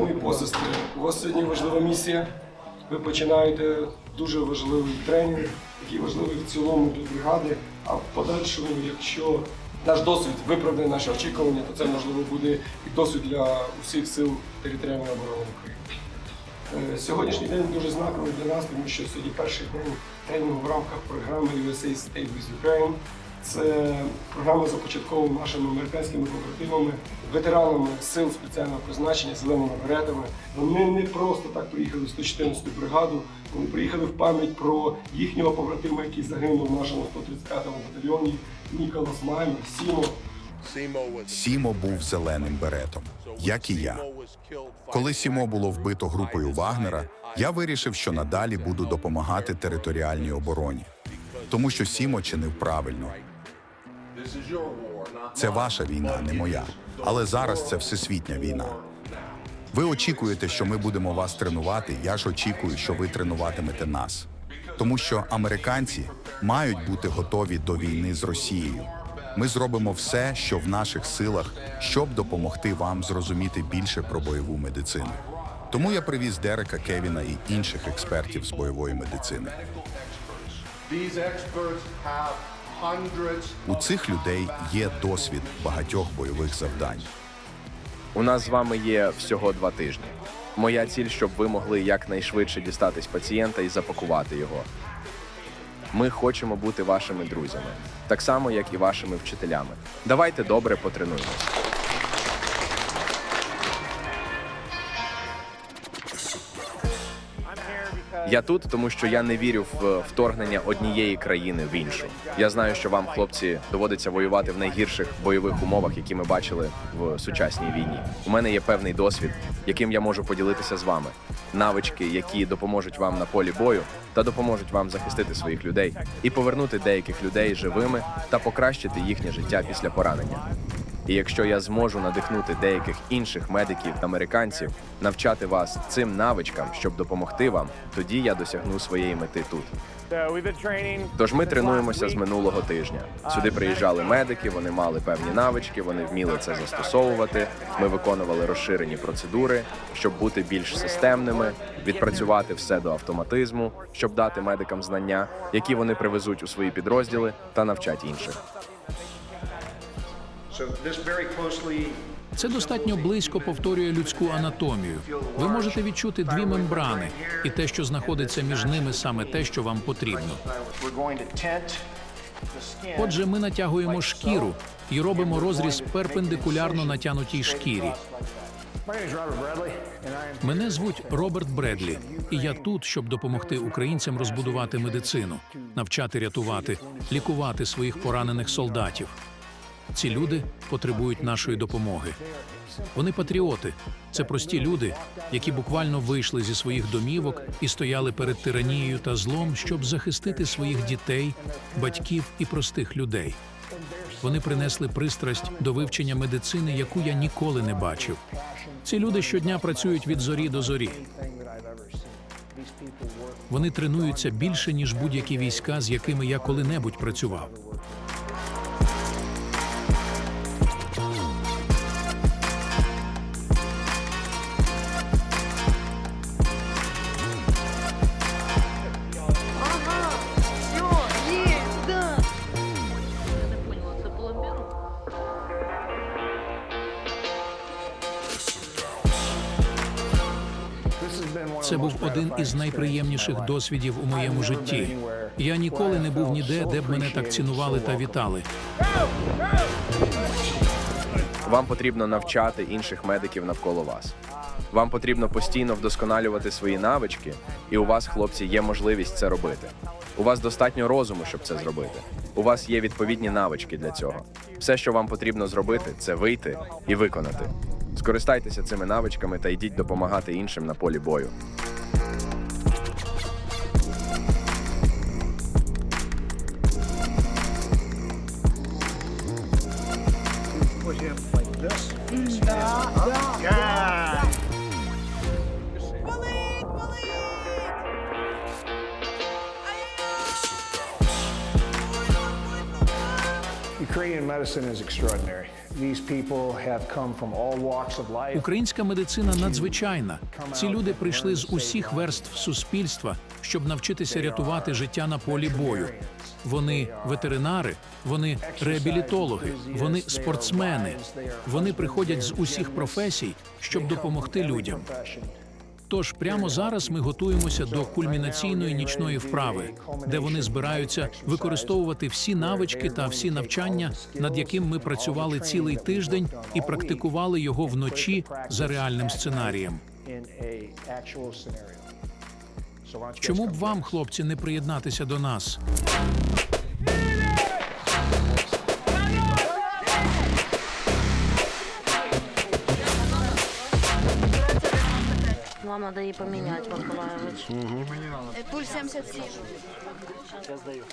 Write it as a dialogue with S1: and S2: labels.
S1: і посестри, у вас сьогодні важлива місія. Ви починаєте дуже важливий тренінг, який важливий в цілому для бригади. А в подальшому, якщо наш досвід виправдає наші очікування, то це можливо буде і досвід для усіх сил територіальної оборони України. Е, Сьогоднішній день дуже знаковий для нас, тому що сьогодні перший день тренінгу в рамках програми USA Stay with Ukraine. Це програма започаткована нашими американськими побратимами, ветеранами сил спеціального призначення, зеленими беретами. Вони не просто так приїхали в 114 бригаду. Вони приїхали в пам'ять про їхнього побратима, який загинув в нашому 135-му батальйоні Ніколас Маймер, Сімо.
S2: Сімо був зеленим беретом, як і я. Коли Сімо було вбито групою Вагнера, я вирішив, що надалі буду допомагати територіальній обороні, тому що Сімо чинив правильно. Це ваша війна, не моя. Але зараз це всесвітня війна. Ви очікуєте, що ми будемо вас тренувати. Я ж очікую, що ви тренуватимете нас. Тому що американці мають бути готові до війни з Росією. Ми зробимо все, що в наших силах, щоб допомогти вам зрозуміти більше про бойову медицину. Тому я привіз Дерека Кевіна і інших експертів з бойової медицини. У цих людей є досвід багатьох бойових завдань.
S3: У нас з вами є всього два тижні. Моя ціль, щоб ви могли якнайшвидше дістатись пацієнта і запакувати його. Ми хочемо бути вашими друзями, так само, як і вашими вчителями. Давайте добре потренуємось. Я тут, тому що я не вірю в вторгнення однієї країни в іншу. Я знаю, що вам, хлопці, доводиться воювати в найгірших бойових умовах, які ми бачили в сучасній війні. У мене є певний досвід, яким я можу поділитися з вами. Навички, які допоможуть вам на полі бою та допоможуть вам захистити своїх людей і повернути деяких людей живими та покращити їхнє життя після поранення. І якщо я зможу надихнути деяких інших медиків американців навчати вас цим навичкам, щоб допомогти вам, тоді я досягну своєї мети тут. Тож ми тренуємося з минулого тижня. Сюди приїжджали медики, вони мали певні навички, вони вміли це застосовувати. Ми виконували розширені процедури, щоб бути більш системними, відпрацювати все до автоматизму, щоб дати медикам знання, які вони привезуть у свої підрозділи та навчать інших.
S4: Це достатньо близько повторює людську анатомію. Ви можете відчути дві мембрани, і те, що знаходиться між ними, саме те, що вам потрібно. Отже, ми натягуємо шкіру і робимо розріз перпендикулярно натянутій шкірі. Мене звуть Роберт Бредлі, і я тут, щоб допомогти українцям розбудувати медицину, навчати рятувати, лікувати своїх поранених солдатів. Ці люди потребують нашої допомоги. Вони патріоти. Це прості люди, які буквально вийшли зі своїх домівок і стояли перед тиранією та злом, щоб захистити своїх дітей, батьків і простих людей. Вони принесли пристрасть до вивчення медицини, яку я ніколи не бачив. Ці люди щодня працюють від зорі до зорі. Вони тренуються більше ніж будь-які війська, з якими я коли-небудь працював.
S5: Це
S4: був один із найприємніших досвідів у моєму житті. Я ніколи не був ніде, де б мене так цінували та вітали.
S3: Вам потрібно навчати інших медиків навколо вас. Вам потрібно постійно вдосконалювати свої навички, і у вас, хлопці, є можливість це робити. У вас достатньо розуму, щоб це зробити. У вас є відповідні навички для цього. Все, що вам потрібно зробити, це вийти і виконати. Скористайтеся цими навичками та йдіть допомагати іншим на полі бою.
S4: Українська медицина надзвичайна. Ці люди прийшли з усіх верств суспільства, щоб навчитися рятувати життя на полі бою. Вони ветеринари, вони реабілітологи, вони спортсмени. Вони приходять з усіх професій, щоб допомогти людям. Тож прямо зараз ми готуємося до кульмінаційної нічної вправи, де вони збираються використовувати всі навички та всі навчання, над яким ми працювали цілий тиждень і практикували його вночі за реальним сценарієм. Чому б вам, хлопці, не приєднатися до нас?
S5: Вам надо її поменять, Миколаевич.
S6: Пульс 77.
S7: Сейчас даю.